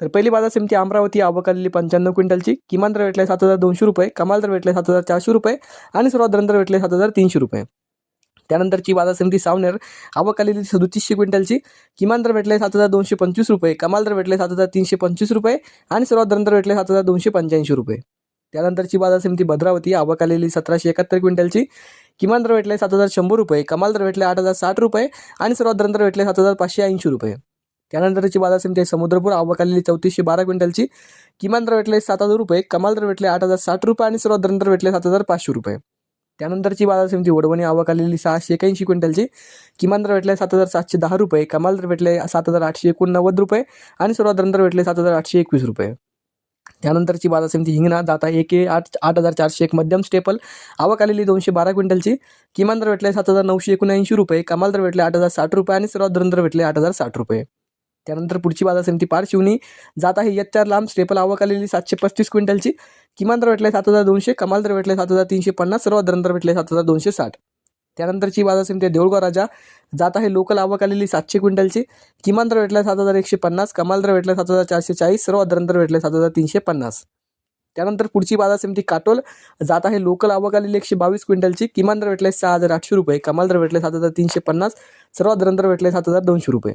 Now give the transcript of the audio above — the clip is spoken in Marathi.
तर पहिली बाजार समिती अमरावती आवकलेली पंच्याण्णव क्विंटलची. किमान दर भेटले सात हजार दोनशे रुपये कमाल दर भेटले सात हजार चारशे रुपये आणि सर्वात दर भेटले सात हजार तीनशे रुपये. त्यानंतरची बाजार समिती सावनेर आवक आलेली क्विंटलची. किमान दर भेटले सात हजार दोनशे पंचवीस रुपये कमाल दर भेटले सात हजार तीनशे पंचवीस रुपये आणि सर्वात दर भेटले सात हजार दोनशे पंच्याऐंशी रुपये. त्यानंतरची बाजार समिती भद्रावती आवक आलेली सतराशे एकाहत्तर क्विंटलची. किमान दर भेटले सात हजार शंभर रुपये कमाल दर भेटले आठ हजार साठ रुपये आणि सर्वात दर भेटले सात हजार पाचशे ऐंशी रुपये. त्यानंतरची बाजार समिती आहे. समुद्रपूर आवक आलेली चौतीसशे बारा क्विंटलची. किमान दर भेटले सात हजार रुपये. कमाल दर भेटले आठ हजार साठ रुपये आणि सर्वात दर भेटले सात हजार पाचशे रुपये. त्यानंतरची बाजार समिती वडवणी आवक आलेली सहाशे एक्याऐंशी क्विंटलची. किमान दर भेटले सात हजार सातशे दहा रुपये. कमाल दर भेटले सात हजार आठशे एकोणनव्वद रुपये आणि सर्वात दर भेटले सात हजार आठशे एकवीस रुपये. त्यानंतरची बाजार समिती हिंगणा दाता एक ए आठ आठ हजार चारशे एक मध्यम स्टेपल आवक आलेली दोनशे बारा क्विंटलची. किमान दर भेटले सात हजार नऊशे एकोणऐंशी रुपये. कमाल दर भेटले आठ हजार साठ रुपये आणि सर्वात दर भेटले आठ हजार साठ रुपये. त्यानंतर पुढची बाजार समिती पारशिवनी जात आहे. एक चार लांब स्टेपल आवक आलेली सातशे पस्तीस क्विंटलची. किमान दर भेटले सात हजार दोनशे कमाल दर भेटले सात हजार तीनशे पन्नास सर्वात दर भेटले सात हजार दोनशे साठ. त्यानंतरची बाजार समिती आहे देऊळगाव राजा. जात आहे लोकल आवक आलेली सातशे क्विंटलची. किमान दर भेटला सात हजार एकशे पन्नास कमाल दर भेटला सात हजार चारशे चाळीस सर्वात दर भेटले सात हजार तीनशे पन्नास. त्यानंतर पुढची बाजार समिती काटोल. जात आहे लोकल आवक आलेली एकशे बावीस क्विंटलची. किमान दर भेटले सहा हजार आठशे रुपये कमाल दर भेटले सात हजार तीनशे पन्नास सर्वात दर भेटले सात हजार दोनशे रुपये.